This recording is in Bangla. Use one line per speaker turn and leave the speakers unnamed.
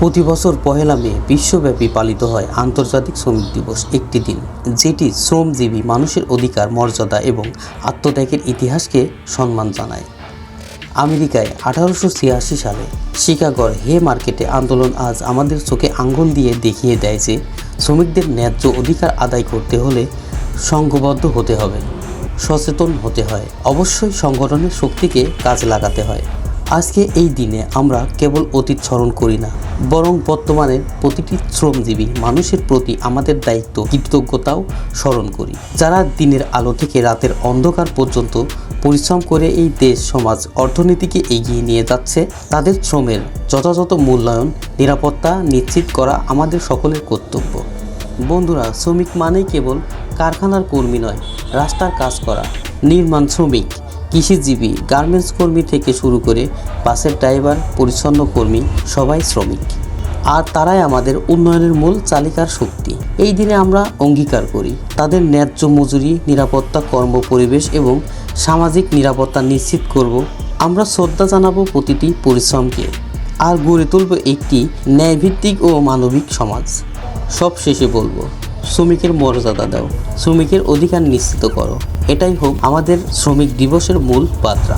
প্রতি বছর পহেলা মে বিশ্বব্যাপী পালিত হয় আন্তর্জাতিক শ্রমিক দিবস একটি দিন, যেটি শ্রমজীবী মানুষের অধিকার, মর্যাদা এবং আত্মত্যাগের ইতিহাসকে সম্মান জানায়। আমেরিকায় আঠারোশো ছিয়াশি সালে শিকাগোর হে মার্কেটে আন্দোলন আজ আমাদের চোখে আঙ্গুল দিয়ে দেখিয়ে দেয় যে শ্রমিকদের ন্যায্য অধিকার আদায় করতে হলে সংঘবদ্ধ হতে হবে, সচেতন হতে হয়। অবশ্যই সংগঠনের শক্তিকে কাজে লাগাতে হয়। আজকে এই দিনে আমরা কেবল অতীত স্মরণ করি না, বরং বর্তমানে প্রতিটি শ্রমজীবী মানুষের প্রতি আমাদের দায়িত্ব, কৃতজ্ঞতাও স্মরণ করি। যারা দিনের আলো থেকে রাতের অন্ধকার পর্যন্ত পরিশ্রম করে এই দেশ, সমাজ, অর্থনীতিকে এগিয়ে নিয়ে যাচ্ছে, তাদের শ্রমের যথাযথ মূল্যায়ন, নিরাপত্তা নিশ্চিত করা আমাদের সকলের কর্তব্য। বন্ধুরা, শ্রমিক মানেই কেবল কারখানার কর্মী নয়, রাস্তার কাজ করা, নির্মাণ শ্রমিক। কৃষিজীবী, গার্মেন্টস কর্মী থেকে শুরু করে বাসের ড্রাইভার, পরিচ্ছন্ন কর্মী, সবাই শ্রমিক। আর তারাই আমাদের উন্নয়নের মূল চালিকার শক্তি। এই দিনে আমরা অঙ্গীকার করি, তাদের ন্যায্য মজুরি, নিরাপত্তা, কর্ম পরিবেশ এবং সামাজিক নিরাপত্তা নিশ্চিত করব। আমরা শ্রদ্ধা জানাব প্রতিটি পরিশ্রমকে। আর গড়ে তুলব একটি ন্যায়ভিত্তিক ও মানবিক সমাজ। সব শেষে বলব শ্রমিকের মর্যাদা দাও শ্রমিকের অধিকার নিশ্চিত করো। এটাই হোক আমাদের শ্রমিক দিবসের মূল বার্তা।